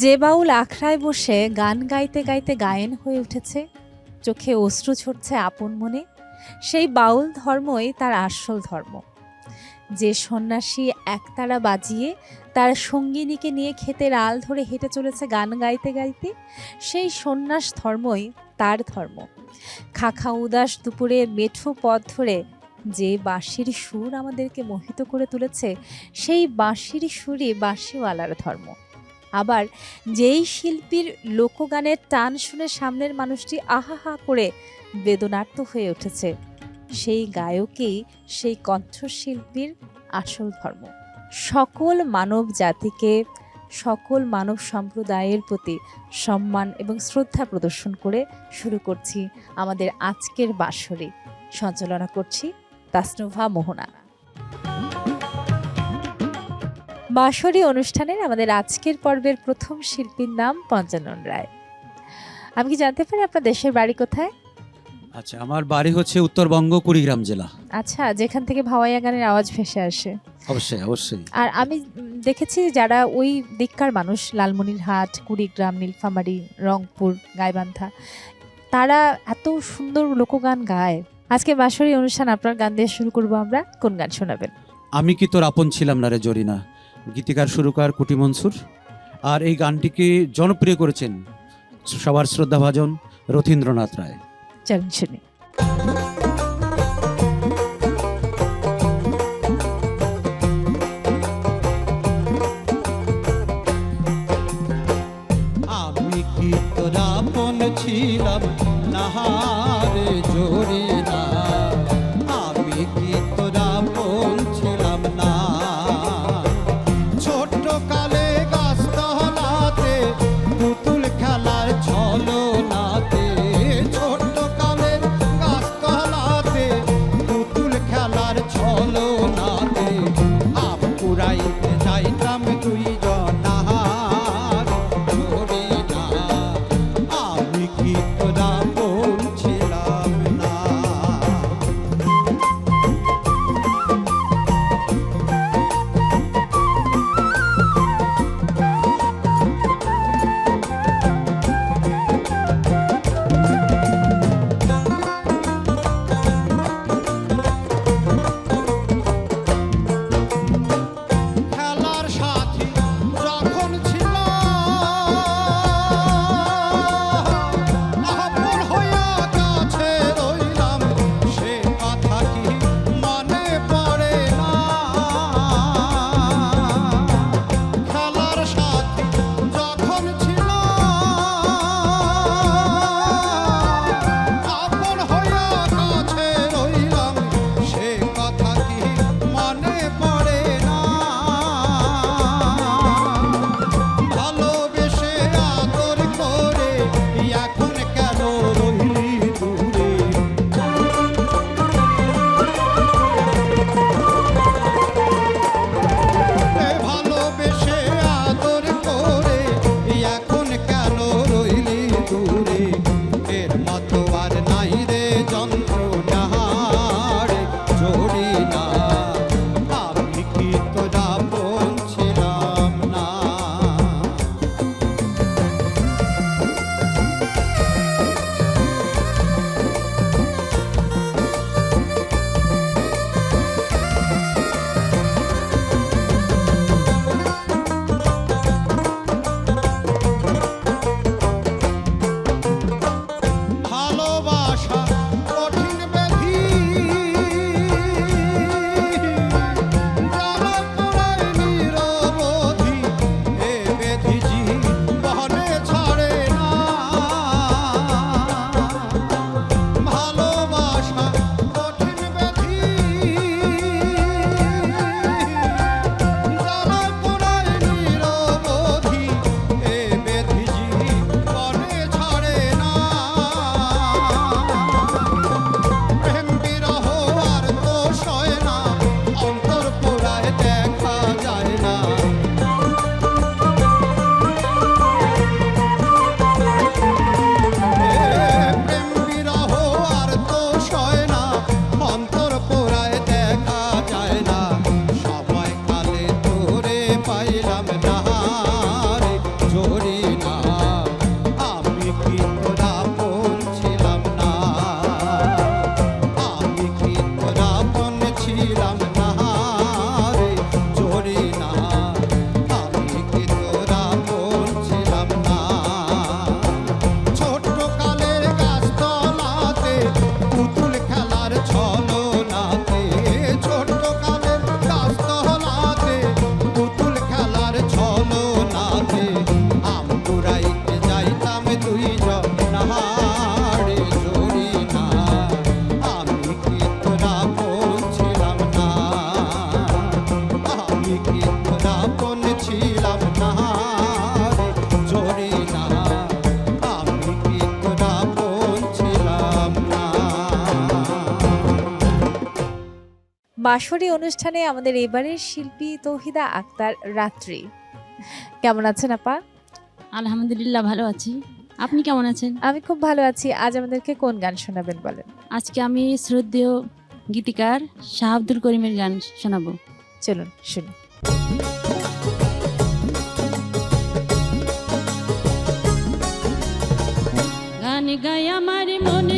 যে বাউল আখড়ায় বসে গান গাইতে গাইতে গায়েন হয়ে উঠেছে, চোখে অশ্রু ঝরছে আপন মনে, সেই বাউল ধর্মই তার আসল ধর্ম। যে সন্ন্যাসী একতারা বাজিয়ে তার সঙ্গিনীকে নিয়ে ক্ষেতের আল ধরে হেঁটে চলেছে গান গাইতে গাইতে, সেই সন্ন্যাস ধর্মই তার ধর্ম। খাখা উদাস দুপুরে মেঠো পথ ধরে যে বাঁশির সুর আমাদেরকে মোহিত করে তুলেছে, সেই বাঁশির সুরই বাঁশিওয়ালার ধর্ম। আবার যেই শিল্পীর লোকগানের টান শুনে সামনের মানুষটি আহাহা করে বেদনার্ত হয়ে উঠেছে। সেই গায়কেই সেই কণ্ঠশিল্পীর আসল ধর্ম। সকল মানব জাতিকে, সকল মানব সম্প্রদায়ের প্রতি সম্মান এবং শ্রদ্ধা প্রদর্শন করে শুরু করছি আমাদের আজকের বাসরে সঞ্চালনা করছি তাসনুভা মোহনানা বাঁশরি অনুষ্ঠানের আমাদের আজকের পর্বের প্রথম শিল্পীর নাম পঞ্চানন রায়। আমি কি জানতে পারি আপনার দেশের বাড়ি কোথায়? আচ্ছা আমার বাড়ি হচ্ছে উত্তরবঙ্গ কুড়িগ্রাম জেলা। আচ্ছা যেখান থেকে ভাওয়াইয়া গানের আওয়াজ ভেসে আসে। অবশ্যই অবশ্যই। আর আমি দেখেছি যারা ওই দিককার মানুষ লালমনিরহাট কুড়িগ্রাম নীলফামারি রংপুর গাইবান্ধা তারা এত সুন্দর লোকগান গায়। আজকে বাঁশরি অনুষ্ঠান আপনার গান দিয়ে শুরু করব আমরা। কোন গান শোনাবেন? আমি কি তোর আপন ছিলাম না রে জরিনা? গীতিকার সুরকার কুটি মনসুর। আর এই গানটিকে জনপ্রিয় করেছেন সবার শ্রদ্ধাভাজন রথীন্দ্রনাথ রায়। চলুন শুনি। আমি কি তোর ছিলাম নাহারে জোরে বাঁশরি অনুষ্ঠানে আমাদের এবারের শিল্পী তৌহিদা আক্তার রাত্রি। কেমন আছেন আপা? আলহামদুলিল্লাহ ভালো আছি। আপনি কেমন আছেন? আমি খুব ভালো আছি। আজ আমাদেরকে কোন গান শোনাবেন বলেন? আজকে আমি শ্রদ্ধেয় গীতিকার শাহ আব্দুল করিমের গান শোনাবো। চলুন শুনি গান গাই আমার মন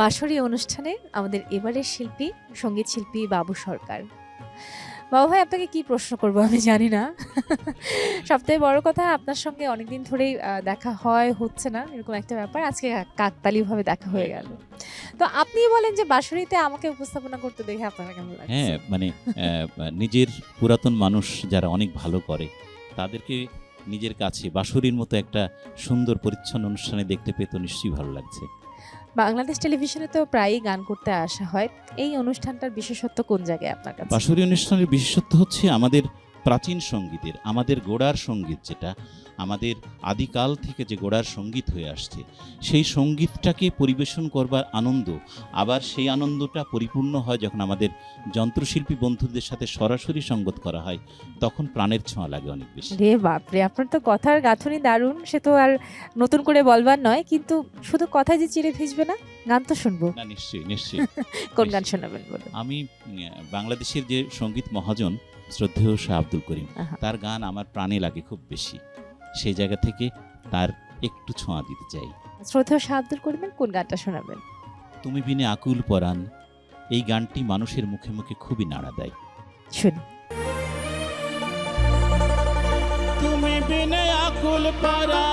বাঁশরি অনুষ্ঠানে আমাদের এবারের শিল্পী সংগীত শিল্পী বাবু সরকার। বাবু ভাই আপনাকে কি প্রশ্ন করব? আমি জানি না। সবথেকে বড় কথা আপনার সঙ্গে অনেকদিন ধরেই দেখা হয় হচ্ছে না এরকম একটা ব্যাপার। আজকে কাকতালি ভাবে দেখা হয়ে গেল। তো আপনি বলেন যে বাঁশরিতে আমাকে উপস্থাপনা করতে দেখে আপনার কেমন লাগছে? হ্যাঁ মানে নিজের পুরাতন মানুষ যারা অনেক ভালো করে তাদেরকে নিজের কাছে বাঁশুরির মতো একটা সুন্দর পরিচ্ছন্ন অনুষ্ঠানে দেখতে পেয়ে তো নিশ্চয়ই ভালো লাগছে। বাংলাদেশ টেলিভিশনে তো প্রায়ই গান করতে আসা হয়। এই অনুষ্ঠানটার বিশেষত্ব কোন জায়গায় আপনার কাছে? বাঁশুরি অনুষ্ঠানের বিশেষত্ব হচ্ছে আমাদের প্রাচীন সঙ্গীতের আমাদের গোড়ার সংগীত যেটা আমাদের আদিকাল থেকে যে গোড়ার সংগীত হয়ে আসছে সেই সঙ্গীতটাকে পরিবেশন করবার আনন্দ আবার সেই আনন্দটা পরিপূর্ণ হয় যখন আমাদের যন্ত্রশিল্পী বন্ধুদের সাথে সরাসরি সঙ্গত করা হয় তখন প্রাণের ছোঁয়া লাগে অনেক বেশি। রে বাপরে আপনার তো কথার গাঁথনি দারুণ সে তো আর নতুন করে বলবার নয় কিন্তু শুধু কথা যে চিড়ে ভিজবে না গান তো শুনব। না নিশ্চয়ই নিশ্চয়ই। কোন গান শোনাবেন বলুন? আমি বাংলাদেশের যে সংগীত মহাজন শ্রদ্ধেয় শাহ আব্দুল করিম। তার গান আমার প্রাণে লাগে খুব বেশি। সেই জায়গা থেকে তার একটু ছোঁয়া দিতে চাই। শ্রদ্ধেয় শাহ আব্দুল করিমের কোন গানটা শোনাবেন? তুমি বিনে আকুল পরাণ এই গানটি মানুষের মুখে মুখে খুবই নাড়া দেয়। শুনি তুমি বিনে আকুল পারা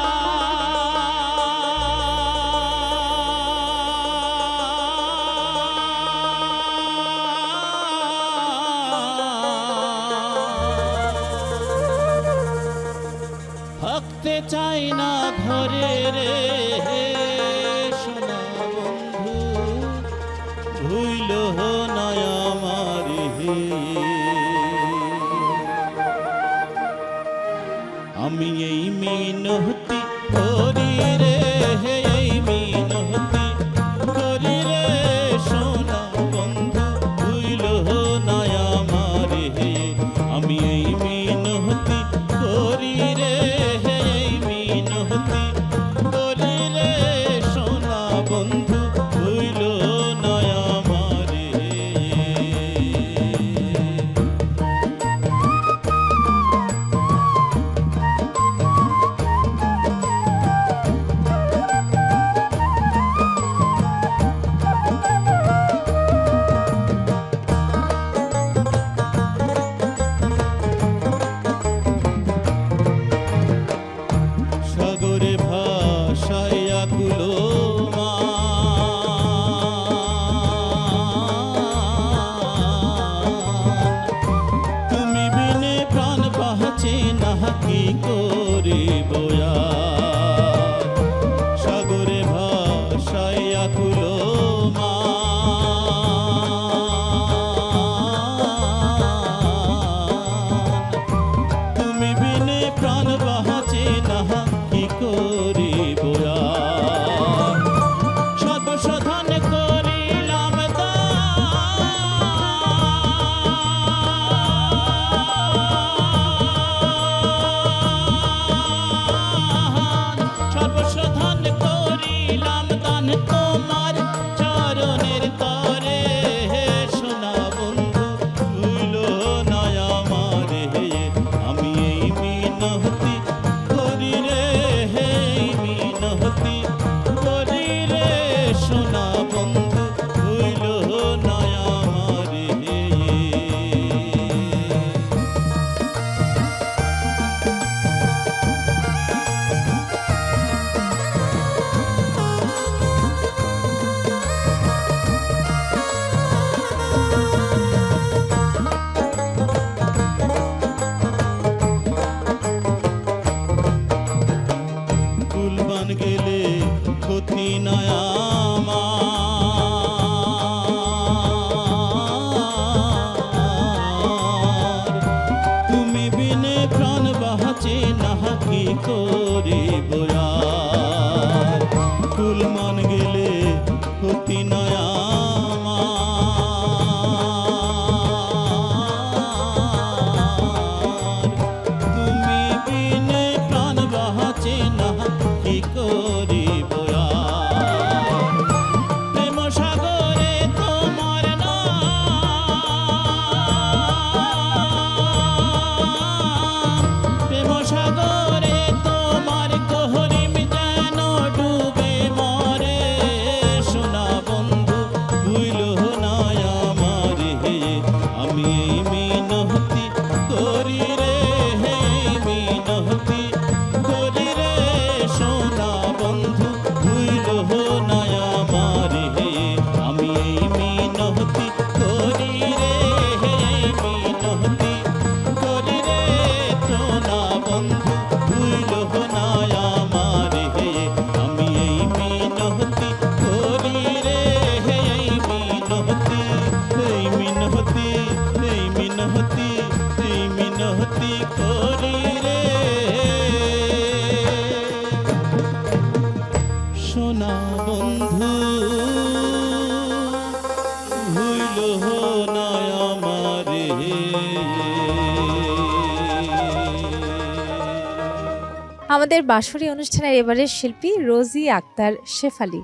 আমাদের বাঁশরী অনুষ্ঠানের এবারের শিল্পী রোজি আক্তার শেফালি।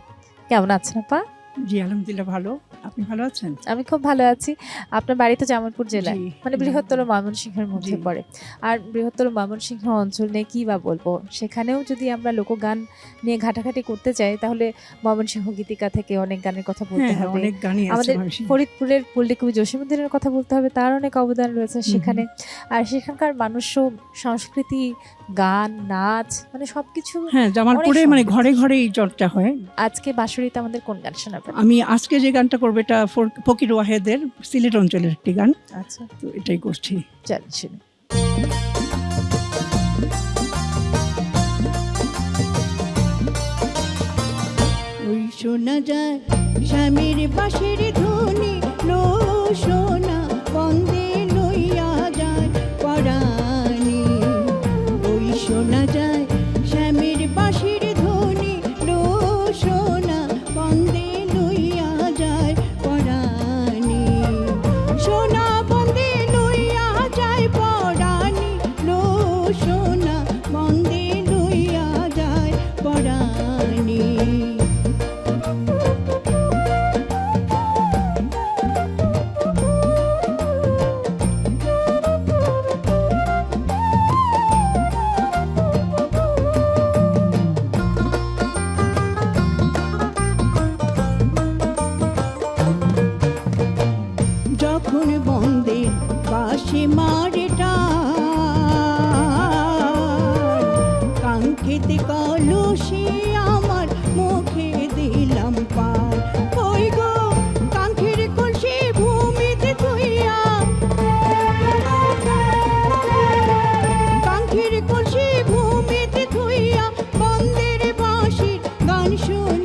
কেমন আছেন আপা? জি আলহামদুলিল্লাহ ভালো। আপনি ভালো আছেন? আমি খুব ভালো আছি। আপনার বাড়ি তো জামালপুর জেলায় মানে বৃহত্তর ময়মনসিংহের মধ্যে পড়ে। আর বৃহত্তর ময়মনসিংহ অঞ্চল নিয়ে কি বা বলব? সেখানেও যদি আমরা লোকগান নিয়ে ঘাটাঘাটি করতে যাই তাহলে ময়মনসিংহ গীতিকা থেকে অনেক গানের কথা বলতে হ্যাঁ হ্যাঁ, হবে। অনেক গানই আছে আমাদের ফরিদপুরের পল্লী কবি জসীমুদ্দিনের কথা বলতে হবে তার অনেক অবদান রয়েছে সেখানে। আর সেখানকার মানুষও সংস্কৃতি গান নাচ মানে সবকিছু হ্যাঁ জামালপুরে অনেক মানে সমৃদ্ধ। ঘরে ঘরেই চর্চা হয়। আজকে বাঁশুড়িতে আমাদের কোন গান শোনাবেন? আমি আজকে যে গানটা করব এটা ফকির ওয়াহেদের সিলেট অঞ্চলের একটি গান। আচ্ছা। তো এটাই করছি। চল শুনি। ওই শোনা যায় স্বামীর বাঁশির ধ্বনি লো সোনা shown শুনি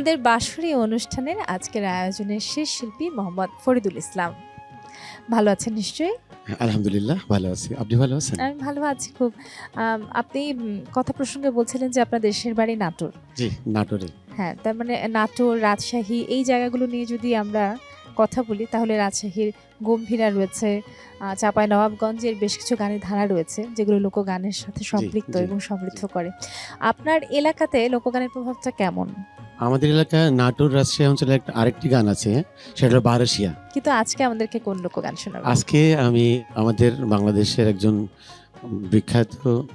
আমাদের বাঁশুড়ি অনুষ্ঠানের আজকের আয়োজনের শেষ শিল্পী মোহাম্মদ ফরিদুল ইসলাম। ভালো আছেন নিশ্চয়ই? আলহামদুলিল্লাহ ভালো আছি। আপনি ভালো আছেন? আমি ভালো আছি খুব। আপনি কথা প্রসঙ্গে বলছিলেন যে আপনার দেশের বাড়ি নাটোর। জি নাটোরে। হ্যাঁ তার মানে নাটোর রাজশাহী এই জায়গাগুলো নিয়ে যদি আমরা কথা বলি তাহলে রাজশাহীর গম্ভীরা রয়েছে চাপাই নবাবগঞ্জের বেশ কিছু গানের ধারা রয়েছে যেগুলো লোকগানের সাথে সম্পৃক্ত এবং সমৃদ্ধ করে। আপনার এলাকাতে লোকগানের প্রভাবটা কেমন? আমাদের এলাকা নাটোর রাজশাহী অঞ্চলে একটা আরেকটি গান আছে সেটা হলো বারসিয়া। কিন্তু আজকে আমাদেরকে কোন লোকগান শোনাবেন আজকে আমি আমাদের বাংলাদেশের একজন বিখ্যাত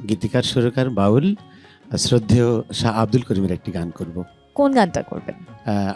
গীতিকার সুরকার বাউল শ্রদ্ধেয় শাহ আব্দুল করিমের একটি গান করব। কোন গানটা করবেন?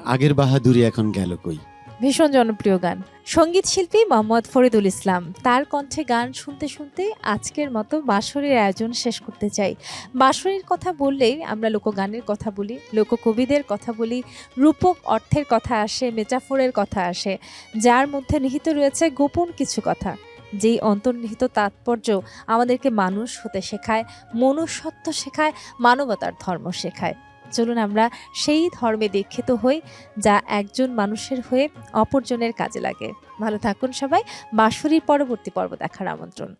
আগের বাহাদুরি এখন গেল কই? ভীষণ জনপ্রিয় গান। সংগীত শিল্পী মোহাম্মদ ফরিদুল ইসলাম, তার কণ্ঠে গান শুনতে শুনতে আজকের মতো বাঁশরীর আয়োজন শেষ করতে চাই। বাঁশরীর কথা বললেই আমরা লোকগানের কথা বলি, লোককবিদের কথা বলি, রূপক অর্থের কথা আসে, মেটাফোরের কথা আসে, যার মধ্যে নিহিত রয়েছে গোপন কিছু কথা। যেই অন্তর্নিহিত তাৎপর্য আমাদেরকে মানুষ হতে শেখায়, মনুষ্যত্ব শেখায়, মানবতার ধর্ম শেখায়। চলুন আমরা সেই ধর্মে দীক্ষিত হই যা একজন মানুষের হয়ে অপরজনের কাজে লাগে। ভালো থাকুন সবাই। বাঁশুরির পরবর্তী পর্ব দেখার আমন্ত্রণ।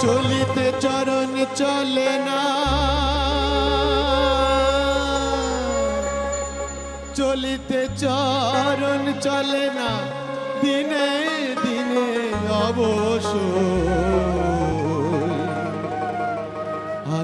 চলিতে চরণ চলে না। চলিতে চরণ চলে না। দিনে দিনে অবশ্য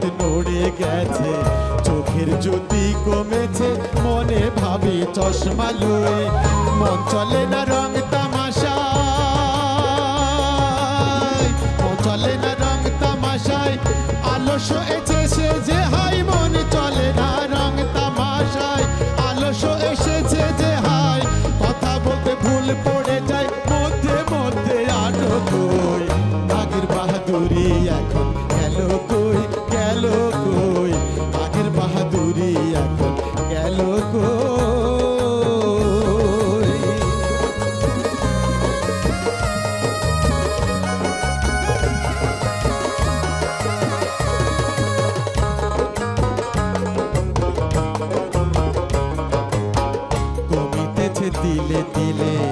দাঁত নড়ে গেছে, চোখের জ্যোতি কমেছে, মনে ভাবে চশমা লয়ে, মন চলে না রং তামাশা মন চলে না রং তামাশায় আলস দিলে দিলে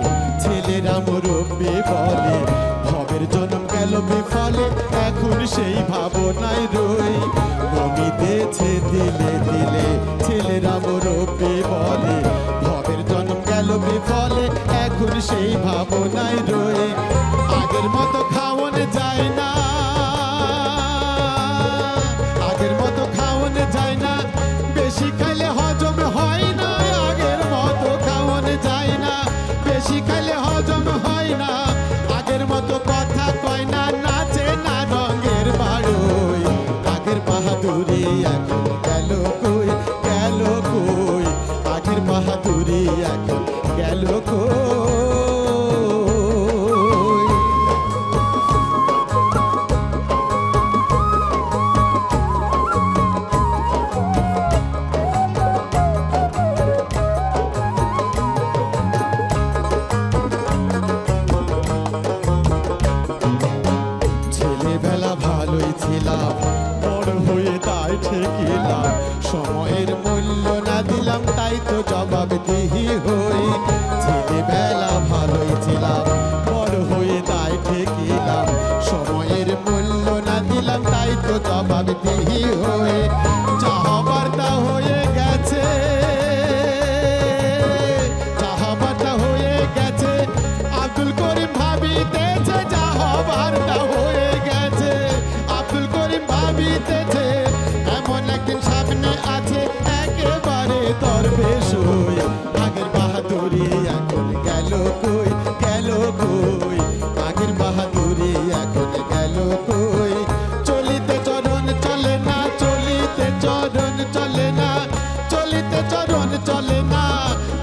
বাহাদুরি এখন আগের বাহাদুরি এখন গেল চলিতে চলে না, চলিতে চরণ চলে না,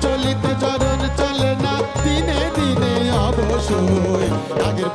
চলিতে চলে না দিনে দিনে আগের